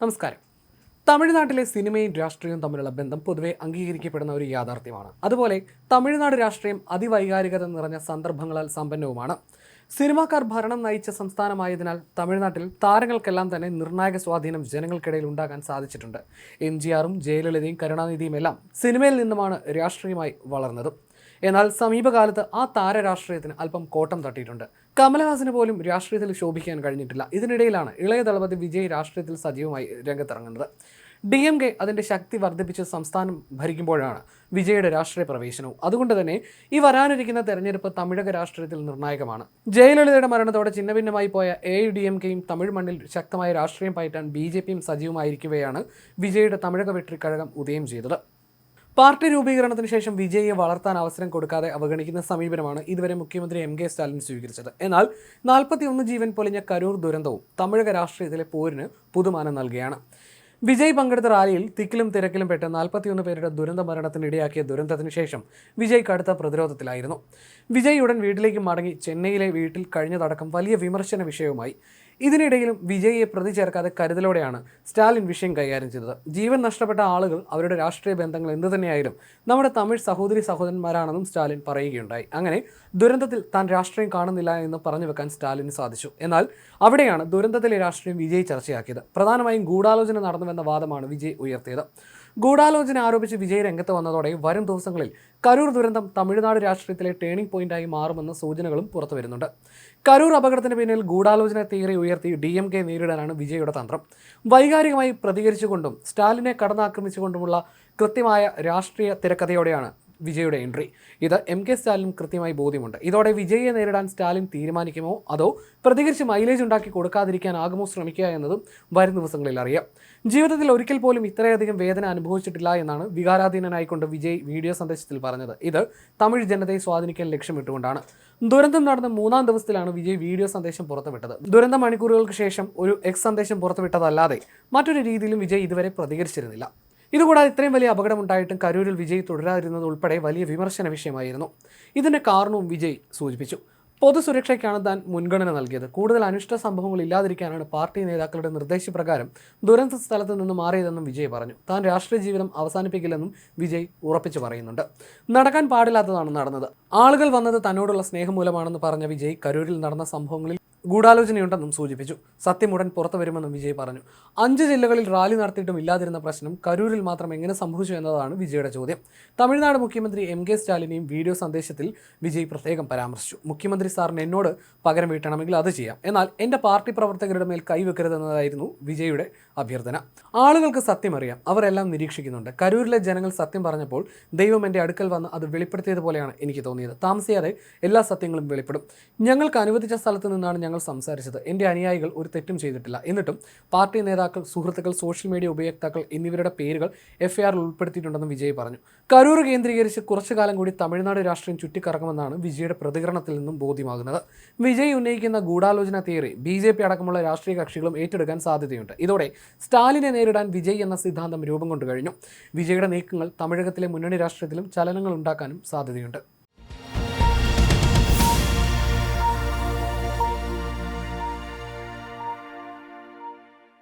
നമസ്കാരം. തമിഴ്നാട്ടിലെ സിനിമയും രാഷ്ട്രീയവും തമ്മിലുള്ള ബന്ധം പൊതുവെ അംഗീകരിക്കപ്പെടുന്ന ഒരു യാഥാർത്ഥ്യമാണ്. അതുപോലെ തമിഴ്നാട് രാഷ്ട്രീയം അതിവൈകാരികത നിറഞ്ഞ സന്ദർഭങ്ങളാൽ സമ്പന്നവുമാണ്. സിനിമാക്കാർ ഭരണം നയിച്ച സംസ്ഥാനമായതിനാൽ തമിഴ്നാട്ടിൽ താരങ്ങൾക്കെല്ലാം തന്നെ നിർണായക സ്വാധീനം ജനങ്ങൾക്കിടയിൽ ഉണ്ടാകാൻ സാധിച്ചിട്ടുണ്ട്. എം ജി ആറും ജയലളിതയും കരുണാനിധിയും എല്ലാം സിനിമയിൽ നിന്നുമാണ് രാഷ്ട്രീയമായി വളർന്നത്. എന്നാൽ സമീപകാലത്ത് ആ താരരാഷ്ട്രീയത്തിന് അല്പം കോട്ടം തട്ടിയിട്ടുണ്ട്. കമലഹാസന് പോലും രാഷ്ട്രീയത്തിൽ ശോഭിക്കാൻ കഴിഞ്ഞിട്ടില്ല. ഇതിനിടയിലാണ് ഇളയ ദളപതി വിജയ് രാഷ്ട്രീയത്തിൽ സജീവമായി രംഗത്തിറങ്ങുന്നത്. ഡി എം കെ അതിന്റെ ശക്തി വർദ്ധിപ്പിച്ച് സംസ്ഥാനം ഭരിക്കുമ്പോഴാണ് വിജയുടെ രാഷ്ട്രീയ പ്രവേശനവും. അതുകൊണ്ട് തന്നെ ഈ വരാനിരിക്കുന്ന തെരഞ്ഞെടുപ്പ് തമിഴക രാഷ്ട്രീയത്തിൽ നിർണായകമാണ്. ജയലളിതയുടെ മരണത്തോടെ ചിഹ്നഭിന്നമായി പോയ എ ഡി എം കെയും തമിഴ് മണ്ണിൽ ശക്തമായ രാഷ്ട്രീയം പയറ്റാൻ ബി ജെ പിയും സജീവമായിരിക്കുകയാണ് വിജയുടെ തമിഴക വെട്രിക്കഴകം ഉദയം ചെയ്തത്. പാർട്ടി രൂപീകരണത്തിന് ശേഷം വിജയിയെ വളർത്താൻ അവസരം കൊടുക്കാതെ അവഗണിക്കുന്ന സമീപനമാണ് ഇതുവരെ മുഖ്യമന്ത്രി എം കെ സ്റ്റാലിൻ സ്വീകരിച്ചത്. എന്നാൽ നാൽപ്പത്തിയൊന്ന് ജീവൻ പൊലിഞ്ഞ കരൂർ ദുരന്തവും തമിഴക രാഷ്ട്രീയത്തിലെ പോരിന് പുതുമാനം നൽകുകയാണ്. വിജയ് പങ്കെടുത്ത റാലിയിൽ തിക്കിലും തിരക്കിലും പെട്ട് നാൽപ്പത്തിയൊന്ന് പേരുടെ ദുരന്ത മരണത്തിനിടയാക്കിയ ദുരന്തത്തിന് ശേഷം വിജയ് കടുത്ത പ്രതിരോധത്തിലായിരുന്നു. വിജയ് ഉടൻ വീട്ടിലേക്ക് മടങ്ങി ചെന്നൈയിലെ വീട്ടിൽ കഴിഞ്ഞതടക്കം വലിയ വിമർശന വിഷയവുമായി. ഇതിനിടയിലും വിജയിയെ പ്രതി ചേർക്കാതെ കരുതലോടെയാണ് സ്റ്റാലിൻ വിഷയം കൈകാര്യം ചെയ്തത്. ജീവൻ നഷ്ടപ്പെട്ട ആളുകൾ അവരുടെ രാഷ്ട്രീയ ബന്ധങ്ങൾ എന്തു തന്നെയായാലും നമ്മുടെ തമിഴ് സഹോദരി സഹോദരന്മാരാണെന്നും സ്റ്റാലിൻ പറയുകയുണ്ടായി. അങ്ങനെ ദുരന്തത്തിൽ താൻ രാഷ്ട്രീയം കാണുന്നില്ല എന്ന് പറഞ്ഞു വെക്കാൻ സ്റ്റാലിന് സാധിച്ചു. എന്നാൽ അവിടെയാണ് ദുരന്തത്തിലെ രാഷ്ട്രീയം വിജയ് ചർച്ചയാക്കിയത്. പ്രധാനമായും ഗൂഢാലോചന നടന്നുവെന്ന വാദമാണ് വിജയ് ഉയർത്തിയത്. ഗൂഢാലോചന ആരോപിച്ച് വിജയ് രംഗത്ത് വന്നതോടെ വരും ദിവസങ്ങളിൽ കരൂർ ദുരന്തം തമിഴ്നാട് രാഷ്ട്രീയത്തിലെ ടേണിംഗ് പോയിന്റായി മാറുമെന്ന സൂചനകളും പുറത്തു വരുന്നുണ്ട്. കരൂർ അപകടത്തിന് പിന്നിൽ ഗൂഢാലോചന തിയറി ഉയർത്തി ഡി എം കെ നേരിടാനാണ് വിജയുടെ തന്ത്രം. വൈകാരികമായി പ്രതികരിച്ചുകൊണ്ടും സ്റ്റാലിനെ കടന്നാക്രമിച്ചുകൊണ്ടുമുള്ള കൃത്യമായ രാഷ്ട്രീയ തിരക്കഥയോടെയാണ് വിജയുടെ എൻട്രി. ഇത് എം കെ സ്റ്റാലിനും കൃത്യമായി ബോധ്യമുണ്ട്. ഇതോടെ വിജയെ നേരിടാൻ സ്റ്റാലിൻ തീരുമാനിക്കുമോ? അതോ പ്രതികരിച്ച് മൈലേജ് ഉണ്ടാക്കി കൊടുക്കാതിരിക്കാനാകുമോ ശ്രമിക്കുക എന്നതും വരും ദിവസങ്ങളിൽ അറിയാം. ജീവിതത്തിൽ ഒരിക്കൽ പോലും ഇത്രയധികം വേദന അനുഭവിച്ചിട്ടില്ല എന്നാണ് വികാരാധീനനായിക്കൊണ്ട് വിജയ് വീഡിയോ സന്ദേശത്തിൽ പറഞ്ഞത്. ഇത് തമിഴ് ജനതയെ സ്വാധീനിക്കാൻ ലക്ഷ്യമിട്ടുകൊണ്ടാണ്. ദുരന്തം നടന്ന മൂന്നാം ദിവസത്തിലാണ് വിജയ് വീഡിയോ സന്ദേശം പുറത്തുവിട്ടത്. ദുരന്ത മണിക്കൂറുകൾക്ക് ശേഷം ഒരു എക്സ് സന്ദേശം പുറത്തുവിട്ടതല്ലാതെ മറ്റൊരു രീതിയിലും വിജയ് ഇതുവരെ പ്രതികരിച്ചിരുന്നില്ല. ഇതുകൂടാതെ ഇത്രയും വലിയ അപകടമുണ്ടായിട്ടും കരൂരിൽ വിജയ് തുടരാതിരുന്നത് ഉൾപ്പെടെ വലിയ വിമർശന വിഷയമായിരുന്നു. ഇതിന്റെ കാരണവും വിജയ് സൂചിപ്പിച്ചു. പൊതുസുരക്ഷയ്ക്കാണ് താൻ മുൻഗണന നൽകിയത്. കൂടുതൽ അനിഷ്ട സംഭവങ്ങൾ ഇല്ലാതിരിക്കാനാണ് പാർട്ടി നേതാക്കളുടെ നിർദ്ദേശപ്രകാരം ദുരന്ത സ്ഥലത്ത് നിന്ന് മാറിയതെന്നും വിജയ് പറഞ്ഞു. താൻ രാഷ്ട്രീയ ജീവിതം അവസാനിപ്പിക്കില്ലെന്നും വിജയ് ഉറപ്പിച്ചു പറയുന്നുണ്ട്. നടക്കാൻ പാടില്ലാത്തതാണ് നടന്നത്. ആളുകൾ വന്നത് തന്നോടുള്ള സ്നേഹം മൂലമാണെന്ന് പറഞ്ഞ വിജയ് കരൂരിൽ നടന്ന സംഭവങ്ങളിൽ ഗൂഢാലോചനയുണ്ടെന്നും സൂചിപ്പിച്ചു. സത്യം ഉടൻ പുറത്തു വരുമെന്നും വിജയ് പറഞ്ഞു. അഞ്ച് ജില്ലകളിൽ റാലി നടത്തിയിട്ടും ഇല്ലാതിരുന്ന പ്രശ്നം കരൂരിൽ മാത്രം എങ്ങനെ സംഭവിച്ചു എന്നതാണ് വിജയുടെ ചോദ്യം. തമിഴ്നാട് മുഖ്യമന്ത്രി എം കെ സ്റ്റാലിനെയും വീഡിയോ സന്ദേശത്തിൽ വിജയ് പ്രത്യേകം പരാമർശിച്ചു. മുഖ്യമന്ത്രി സാറിന് എന്നോട് പകരം വീട്ടണമെങ്കിൽ അത് ചെയ്യാം. എന്നാൽ എന്റെ പാർട്ടി പ്രവർത്തകരുടെ മേൽ കൈവെക്കരുതെന്നതായിരുന്നു വിജയുടെ അഭ്യർത്ഥന. ആളുകൾക്ക് സത്യം അറിയാം. അവരെല്ലാം നിരീക്ഷിക്കുന്നുണ്ട്. കരൂരിലെ ജനങ്ങൾ സത്യം പറഞ്ഞപ്പോൾ ദൈവം എന്റെ അടുക്കൽ വന്ന് അത് വെളിപ്പെടുത്തിയതുപോലെയാണ് എനിക്ക് തോന്നിയത്. താമസിയാതെ എല്ലാ സത്യങ്ങളും വെളിപ്പെടും. ഞങ്ങൾക്ക് അനുവദിച്ച സ്ഥലത്ത് നിന്നാണ് ഞങ്ങൾ സംസാരിച്ചത്. എന്റെ അനുയായികൾ ഒരു തെറ്റും ചെയ്തിട്ടില്ല. എന്നിട്ടും പാർട്ടി നേതാക്കൾ സുഹൃത്തുക്കൾ സോഷ്യൽ മീഡിയ ഉപയോക്താക്കൾ എന്നിവരുടെ പേരുകൾ എഫ് ഐ ആറിൽ ഉൾപ്പെടുത്തിയിട്ടുണ്ടെന്ന് വിജയ് പറഞ്ഞു. കരൂർ കേന്ദ്രീകരിച്ച് കുറച്ചു കാലം കൂടി തമിഴ്നാട് രാഷ്ട്രീയം ചുറ്റിക്കറങ്ങുമെന്നാണ് വിജയുടെ പ്രതികരണത്തിൽ നിന്നും ബോധ്യമാകുന്നത്. വിജയ് ഉന്നയിക്കുന്ന ഗൂഢാലോചന തിയറി ബി ജെ പി അടക്കമുള്ള രാഷ്ട്രീയ കക്ഷികളും ഏറ്റെടുക്കാൻ സാധ്യതയുണ്ട്. ഇതോടെ സ്റ്റാലിനെ നേരിടാൻ വിജയ് എന്ന സിദ്ധാന്തം രൂപം കൊണ്ടു കഴിഞ്ഞു. വിജയുടെ നീക്കങ്ങൾ തമിഴകത്തിലെ മുന്നണി രാഷ്ട്രീയത്തിലും ചലനങ്ങൾ ഉണ്ടാക്കാനും സാധ്യതയുണ്ട്.